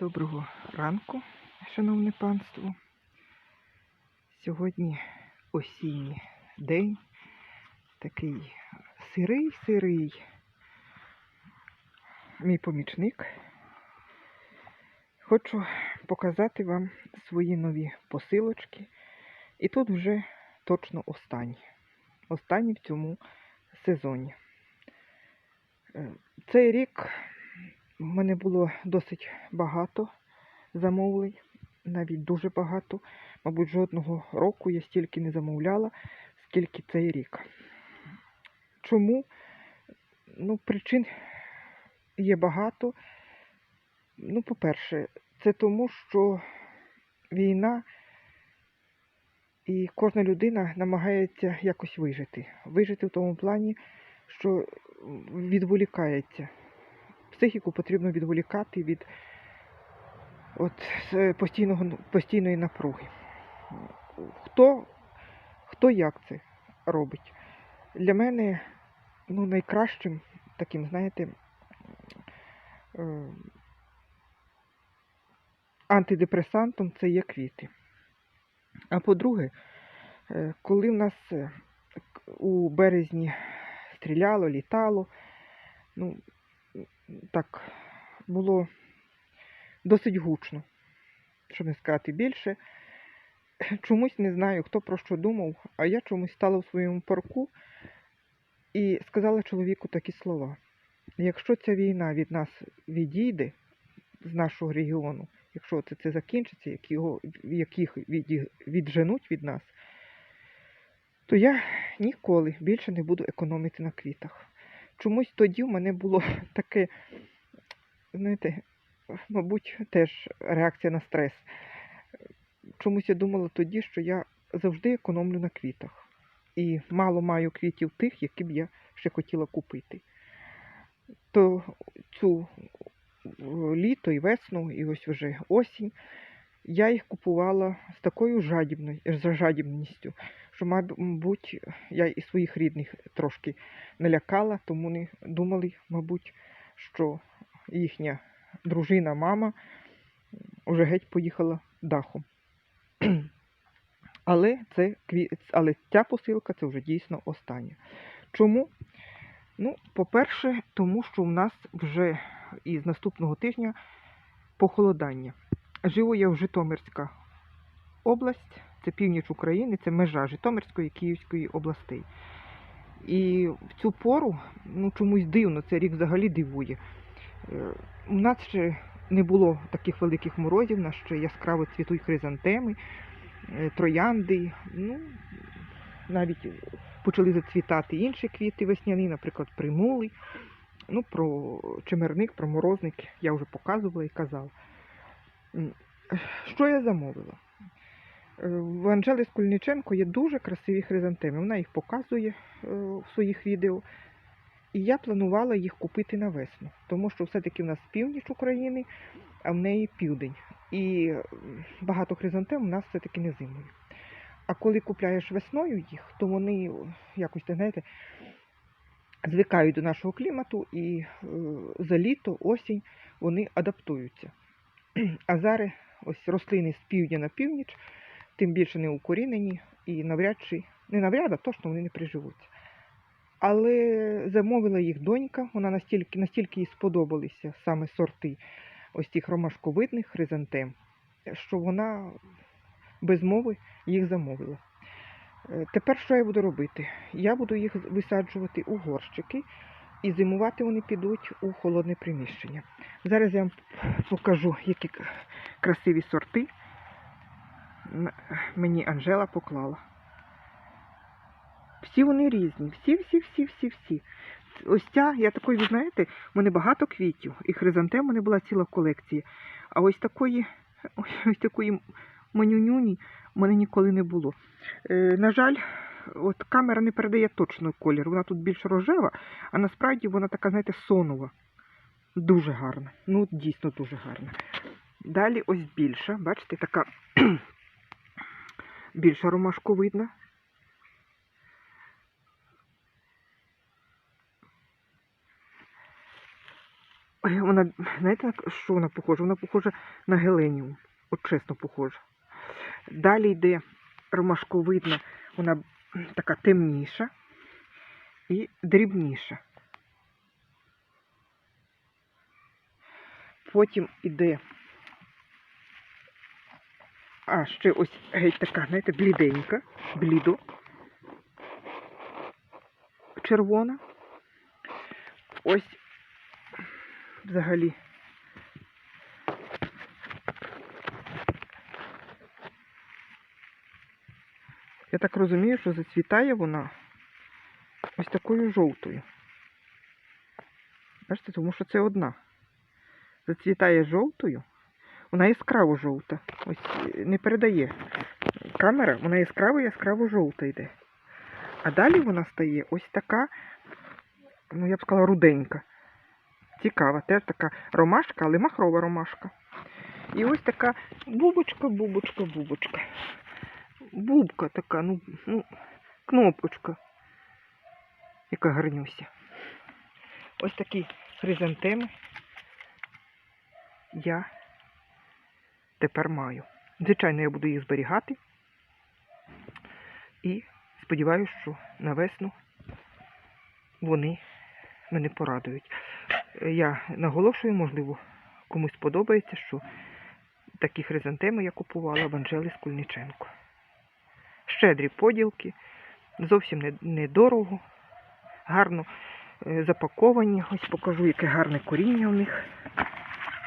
Доброго ранку, шановне панство. Сьогодні осінній день, такий сирий-сирий. Мій помічник. Хочу показати вам свої нові посилочки. І тут вже точно останні. Останні в цьому сезоні. Е, Цей рік в мене було досить багато замовлень, навіть дуже багато. Мабуть, жодного року я стільки не замовляла, скільки цей рік. Чому? Ну, причин є багато. Ну, по-перше, це тому, що війна і кожна людина намагається якось вижити. Вижити в тому плані, що відволікається психіку потрібно відволікати від от, постійного, постійної напруги. Хто, хто як це робить? Для мене ну, найкращим таким, знаєте, е, антидепресантом це є квіти. А по-друге, е, коли в нас е, у березні стріляло, літало, ну, так було досить гучно, щоб не сказати більше. Чомусь не знаю, хто про що думав, а я чомусь стала в своєму парку і сказала чоловіку такі слова. Якщо ця війна від нас відійде з нашого регіону, якщо це, це закінчиться, як його, яких від, відженуть від нас, то я ніколи більше не буду економити на квітах чомусь тоді в мене було таке, знаєте, мабуть, теж реакція на стрес. Чомусь я думала тоді, що я завжди економлю на квітах. І мало маю квітів тих, які б я ще хотіла купити. То цю літо і весну, і ось вже осінь, я їх купувала з такою жадібністю, що, мабуть, я і своїх рідних трошки налякала, тому вони думали, мабуть, що їхня дружина, мама вже геть поїхала дахом. Але це, але ця посилка це вже дійсно остання. Чому? Ну, по-перше, тому що в нас вже із наступного тижня похолодання. Живу я в Житомирська область, це північ України, це межа Житомирської і Київської областей. І в цю пору, ну чомусь дивно, цей рік взагалі дивує. Е, у нас ще не було таких великих морозів, у нас ще яскраво цвітуть хризантеми, е, троянди. ну, Навіть почали зацвітати інші квіти весняні, наприклад, примулий. Ну, про чемерник, про морозник я вже показувала і казала. Що я замовила? Е, в Анжели Скульниченко є дуже красиві хризантеми. Вона їх показує е, в своїх відео. І я планувала їх купити на весну, тому що все-таки в нас північ України, а в неї південь. І багато хризантем у нас все-таки не зимою. А коли купляєш весною їх, то вони якось, знаєте, звикають до нашого клімату і е, за літо, осінь вони адаптуються. А зараз ось рослини з півдня на північ тим більше не укорінені і навряд чи, не навряд, а точно вони не приживуться. Але замовила їх донька, вона настільки настільки їй сподобалися саме сорти ось цих ромашковидних хризантем, що вона без мови їх замовила. Е, тепер що я буду робити? Я буду їх висаджувати у горщики, і зимувати вони підуть у холодне приміщення. Зараз я вам покажу, які красиві сорти мені Анжела поклала. Всі вони різні, всі-всі-всі-всі-всі. Ось ця, я такої, ви знаєте, в мене багато квітів, і хризантем у мене була ціла колекція. А ось такої ось, такої манюнюні в мене ніколи не було. Е, На жаль, от камера не передає точно колір. Вона тут більш рожева, а насправді вона така, знаєте, сонова. Дуже гарна. Ну, дійсно дуже гарна. Далі ось більша, бачите, така більша ромашку видно. Ой, Вона, знаєте, на що вона похожа? Вона похожа на геленіум. От чесно похожа. Далі йде ромашковидна, вона така темніша і дрібніша. Потім іде. А, ще ось геть така, знаєте, бліденька, блідо. Червона. Ось взагалі. Я так розумію, що зацвітає вона ось такою жовтою. Бачите, тому що це одна. Зацвітає жовтою, вона яскраво жовта. Ось е, не передає камера, вона яскраво яскраво жовта йде. А далі вона стає ось така, ну я б сказала, руденька. Цікава, теж така ромашка, але махрова ромашка. І ось така бубочка, бубочка, бубочка. Бубка така, ну, ну кнопочка. Яка гарнюся. Ось такі хризантеми я тепер маю. Звичайно, я буду їх зберігати. І сподіваюся, що на весну вони мене порадують. Я наголошую, можливо, комусь подобається, що такі хризантеми я купувала в Анжели Скульниченко. Щедрі поділки, зовсім недорого, гарно е, запаковані. Ось покажу, яке гарне коріння у них.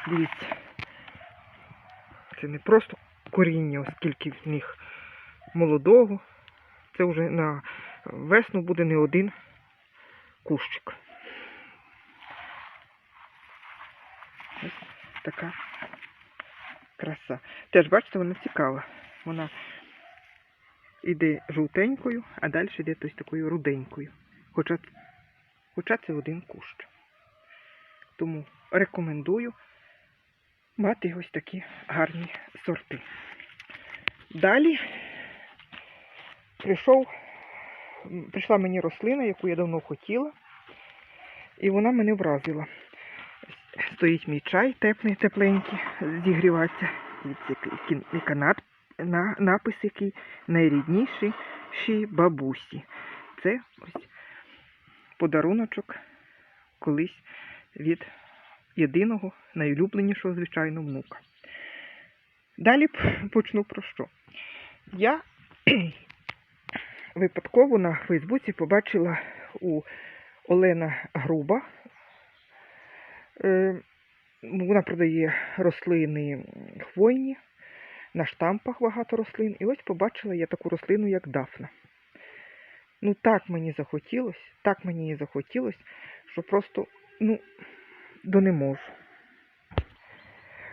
Дивіться. Це не просто коріння, оскільки в них молодого. Це вже на весну буде не один кущик. Ось така краса. Теж, бачите, вона цікава. Вона йде жовтенькою, а далі йде ось такою руденькою. Хоча, хоча це один кущ. Тому рекомендую мати ось такі гарні сорти. Далі прийшов, прийшла мені рослина, яку я давно хотіла, і вона мене вразила. Стоїть мій чай теплий, тепленький, зігрівається. Яка над- на, напис, який найрідніший бабусі. Це ось подаруночок колись від єдиного, найулюбленішого, звичайно, внука. Далі почну про що. Я випадково на Фейсбуці побачила у Олена Груба. Е, Вона продає рослини хвойні, на штампах багато рослин. І ось побачила я таку рослину, як дафна. Ну, так мені захотілося, так мені її захотілося, що просто, ну, до не.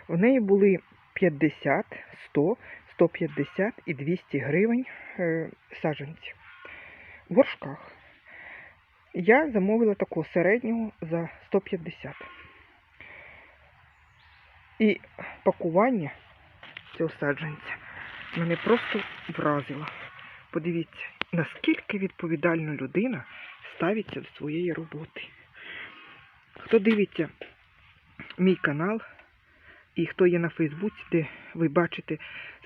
В неї були 50, 100, 150 і 200 гривень е, саджанці в горшках. Я замовила такого середнього за 150. І пакування цього саджанця мене просто вразило. Подивіться, наскільки відповідально людина ставиться до своєї роботи. Хто дивиться мій канал і хто є на Фейсбуці, де ви бачите,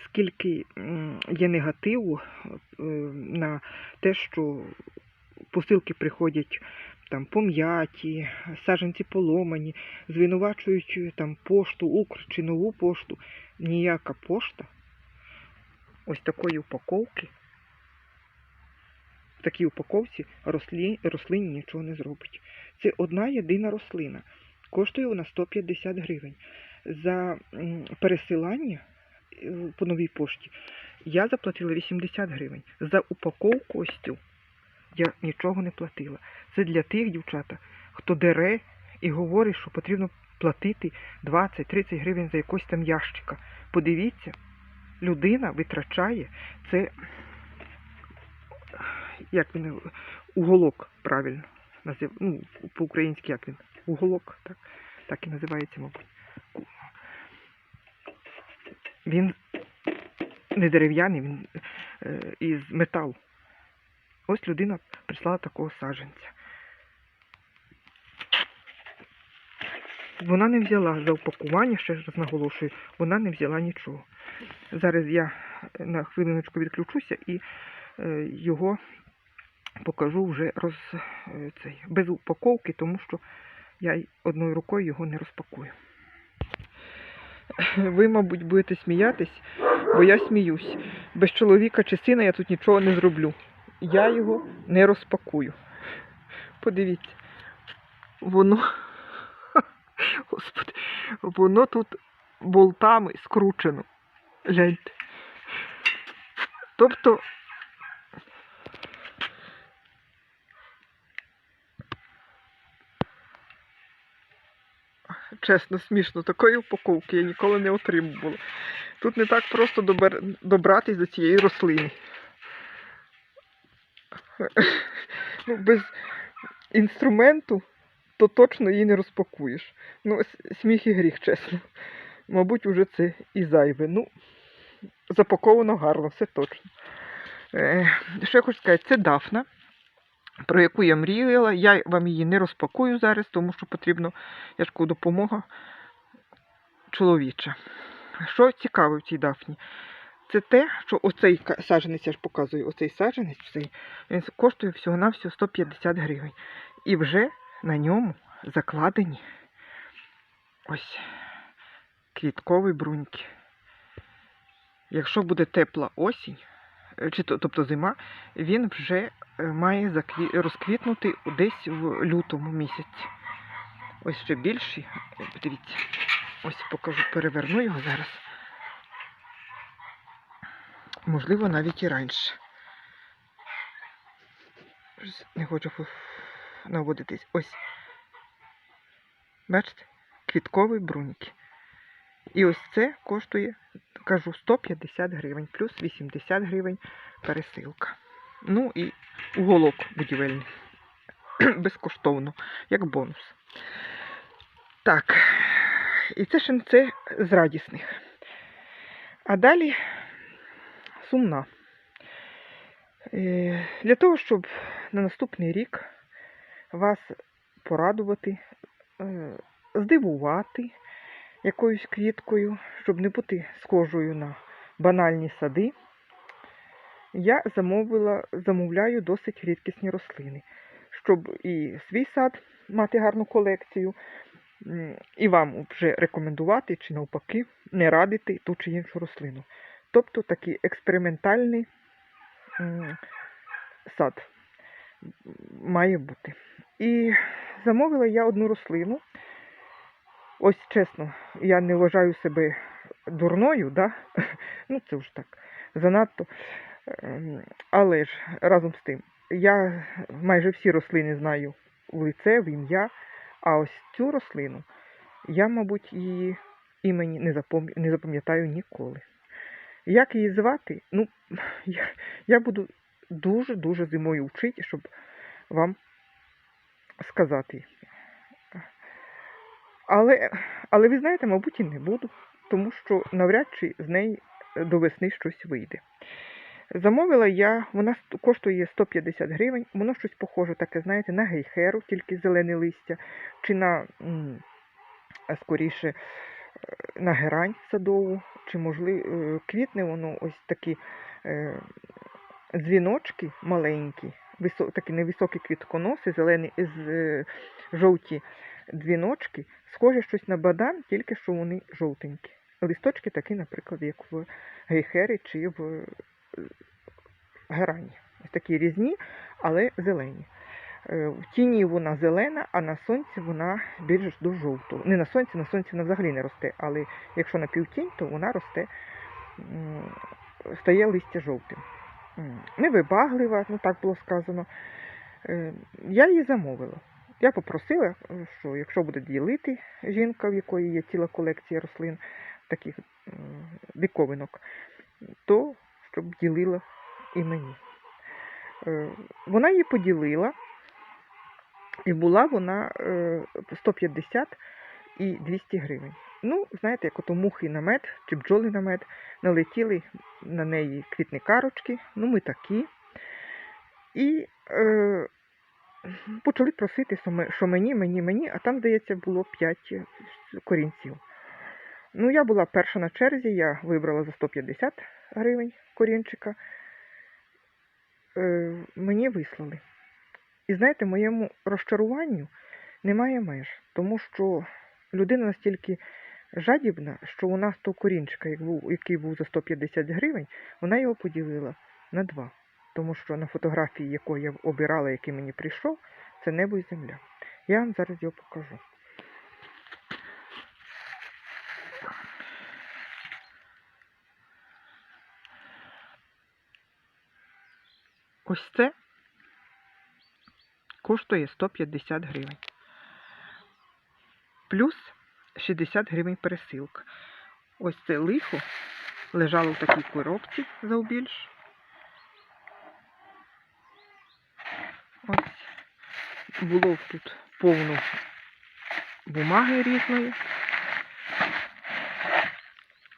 скільки є негативу е, на те, що посилки приходять там пом'яті, саджанці поломані, звинувачують е, там пошту, Укр чи нову пошту. Ніяка пошта ось такої упаковки, такій упаковці рослі, рослині нічого не зробить. Це одна єдина рослина. Коштує вона 150 гривень. За пересилання е, по новій пошті я заплатила 80 гривень. За упаковку ось цю я нічого не платила. Це для тих дівчата, хто дере і говорить, що потрібно платити 20-30 гривень за якось там ящика. Подивіться, людина витрачає це, як він, уголок правильно назив, ну, по-українськи як він? Уголок, так, так і називається, мабуть. Він не дерев'яний, він е, із металу. Ось людина прислала такого саджанця. вона не взяла за упакування, ще раз наголошую, вона не взяла нічого. Зараз я на хвилиночку відключуся і е, його покажу вже роз, е, цей, без упаковки, тому що я одною рукою його не розпакую. Ви, мабуть, будете сміятись, бо я сміюсь. Без чоловіка чи сина я тут нічого не зроблю. Я його не розпакую. Подивіться, воно, господи, воно тут болтами скручено. Гляньте. Тобто. Чесно, смішно, такої упаковки я ніколи не отримувала. Тут не так просто добер... добратись до цієї рослини. Ну, без інструменту то точно її не розпакуєш. Ну, сміх і гріх, чесно. Мабуть, уже це і зайве. Ну, запаковано гарно, все точно. Е, що я хочу сказати, це дафна, про яку я мріяла. Я вам її не розпакую зараз, тому що потрібно, я допомога чоловіча. Що цікаве в цій дафні? Це те, що оцей саджанець, я ж показую, оцей саджанець, цей, він коштує всього-навсього 150 гривень. І вже на ньому закладені ось квіткові бруньки. Якщо буде тепла осінь, чи тобто зима, він вже е, має розквітнути десь в лютому місяці. Ось ще більший. Е, Дивіться, ось покажу, переверну його зараз. Можливо, навіть і раніше. Не хочу наводитись. Ось. Бачите? Квіткові бруньки. І ось це коштує, кажу, 150 гривень, плюс 80 гривень пересилка. Ну і уголок будівельний. Безкоштовно, як бонус. Так. І це ще не це з радісних. А далі сумна. Е, Для того, щоб на наступний рік вас порадувати, е, здивувати якоюсь квіткою, щоб не бути схожою на банальні сади, я замовила, замовляю досить рідкісні рослини, щоб і свій сад мати гарну колекцію, і вам вже рекомендувати чи навпаки не радити ту чи іншу рослину. Тобто такий експериментальний сад має бути. І замовила я одну рослину. Ось чесно, я не вважаю себе дурною, да? ну це вже так, занадто. Ем, Але ж разом з тим, я майже всі рослини знаю в лице, в ім'я, а ось цю рослину я, мабуть, її імені не не запам'ятаю ніколи. Як її звати? Ну, я, я буду дуже-дуже зимою вчити, щоб вам сказати. Але, але ви знаєте, мабуть, і не буду, тому що навряд чи з неї до весни щось вийде. Замовила я, вона коштує 150 гривень, воно щось похоже таке, знаєте, на гейхеру, тільки зелене листя, чи на скоріше е, на герань садову, чи можливо квітне воно ось такі е, дзвіночки маленькі, такі невисокі квітконоси, зелені з е, жовті дзвіночки, схоже щось на бадан, тільки що вони жовтенькі. Листочки такі, наприклад, як в гейхері чи в е, герані. Такі різні, але зелені. Е, В тіні вона зелена, а на сонці вона більш до жовтого. Не на сонці, на сонці вона взагалі не росте, але якщо на півтінь, то вона росте, стає листя жовтим. Невибаглива, ну так було сказано. Е, Я її замовила. Я попросила, е, що якщо буде ділити жінка, в якої є ціла колекція рослин, таких диковинок, то щоб ділила і мені. Е, Вона її поділила, і була вона е, 150 і 200 гривень. Ну, знаєте, як ото мухи на мед чи бджоли на мед, налетіли на неї квітникарочки, ну ми такі. І е, почали просити, що мені, мені, мені, а там, здається, було 5 корінців. Ну, я була перша на черзі, я вибрала за 150 гривень корінчика. Е, мені вислали. І знаєте, моєму розчаруванню немає меж, тому що людина настільки жадібна, що у нас того корінчика, який був за 150 гривень, вона його поділила на два. Тому що на фотографії, яку я обирала, який мені прийшов, це небо і земля. Я вам зараз його покажу. Ось це коштує 150 гривень. Плюс 60 гривень пересилка. Ось це лихо лежало в такій коробці завбільш. Ось було тут повно бумаги різної.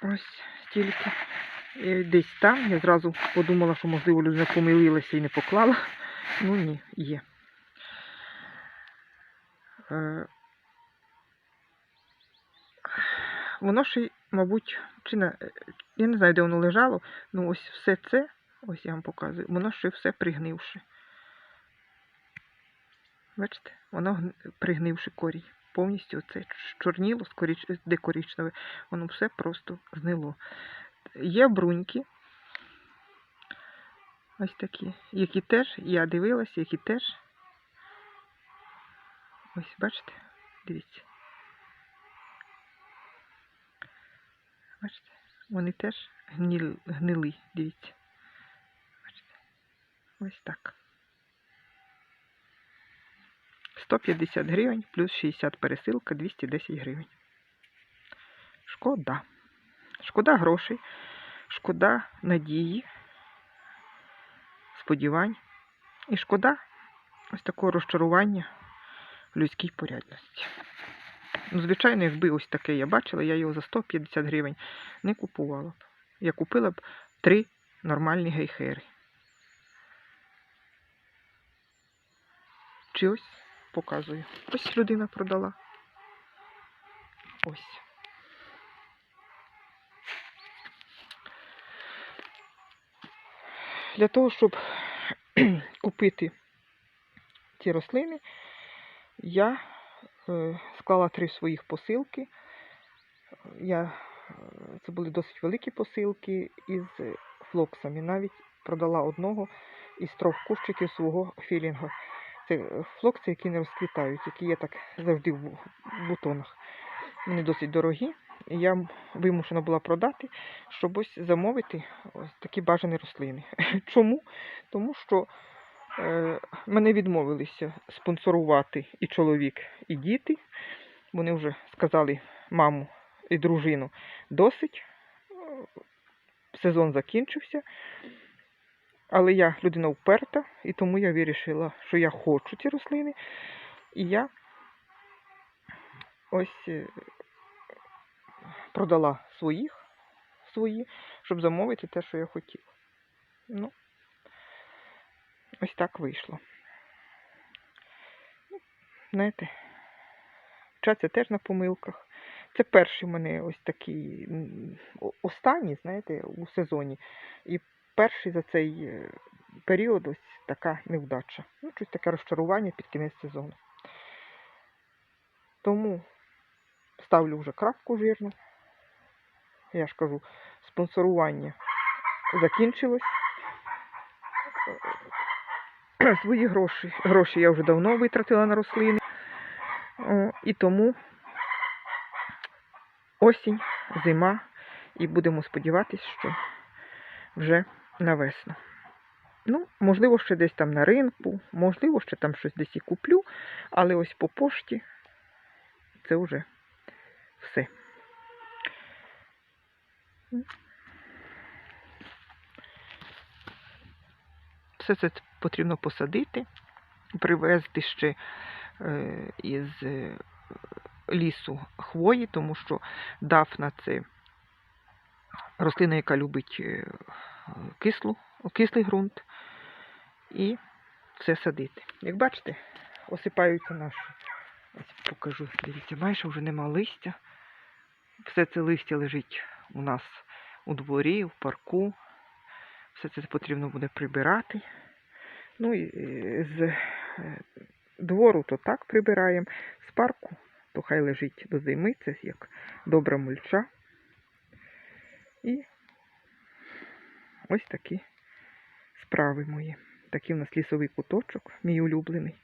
Ось стільки. І десь там я зразу подумала, що можливо людина помилилася і не поклала. Ну ні, є. Е, Воно ще, мабуть, чи на, е, я не знаю, де воно лежало, ну ось все це, ось я вам показую, воно ще все пригнивши. Бачите, воно пригнивши корінь. Повністю це чорніло, з коріч... де коричневе, воно все просто гнило. Є бруньки, ось такі, які теж, я дивилася, які теж. Ось, бачите? Дивіться. Бачите? Вони теж гнили, дивіться. Бачите? Ось так. 150 гривень плюс 60 пересилка 210 гривень. Шкода. Шкода грошей, шкода надії, сподівань. І шкода ось такого розчарування в людській порядності. Ну, звичайно, якби ось таке я бачила, я його за 150 гривень не купувала б. Я купила б три нормальні гейхери. Чи ось показую. Ось людина продала. Ось. Для того, щоб купити ці рослини, я е, склала три своїх посилки. Я, е, це були досить великі посилки із флоксами. Навіть продала одного із трьох кущиків свого філінга. Це флокси, які не розквітають, які є так завжди в бутонах. Вони досить дорогі. Я вимушена була продати, щоб ось замовити ось такі бажані рослини. Чому? Тому що е, мене відмовилися спонсорувати і чоловік, і діти. Вони вже сказали маму і дружину досить. Е, Сезон закінчився. Але я людина вперта, і тому я вирішила, що я хочу ці рослини. І я ось е, продала своїх свої, щоб замовити те, що я хотіла. Ну, ось так вийшло. Ну, Знаєте, вчаться теж на помилках. Це перший в мене ось такий останній, знаєте, у сезоні. І перший за цей е, період ось така невдача. Ну, щось таке розчарування під кінець сезону. Тому ставлю вже крапку жирну. Я ж кажу, спонсорування закінчилось. Свої гроші, гроші я вже давно витратила на рослини. І тому осінь, зима, і будемо сподіватися, що вже на весну. Ну, можливо, ще десь там на ринку, можливо, ще там щось десь і куплю, але ось по пошті це вже все. Все це потрібно посадити, привезти ще е, із е, лісу хвої, тому що дафна це рослина, яка любить е, кислу, кислий ґрунт. І все садити. Як бачите, осипаються наші. Ось покажу. Дивіться, майже вже нема листя. Все це листя лежить у нас у дворі, в парку. Все це потрібно буде прибирати. Ну і е, з е, двору то так прибираємо, з парку то хай лежить до зими, це як добра мульча. І ось такі справи мої. Такий у нас лісовий куточок, мій улюблений.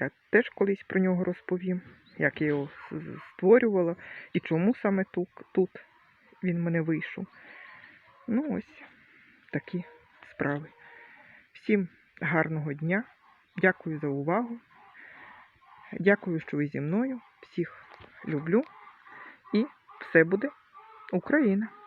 Я теж колись про нього розповім, як я його створювала і чому саме тут він мене вийшов. Ну ось такі справи. Всім гарного дня. Дякую за увагу. Дякую, що ви зі мною. Всіх люблю. І все буде Україна!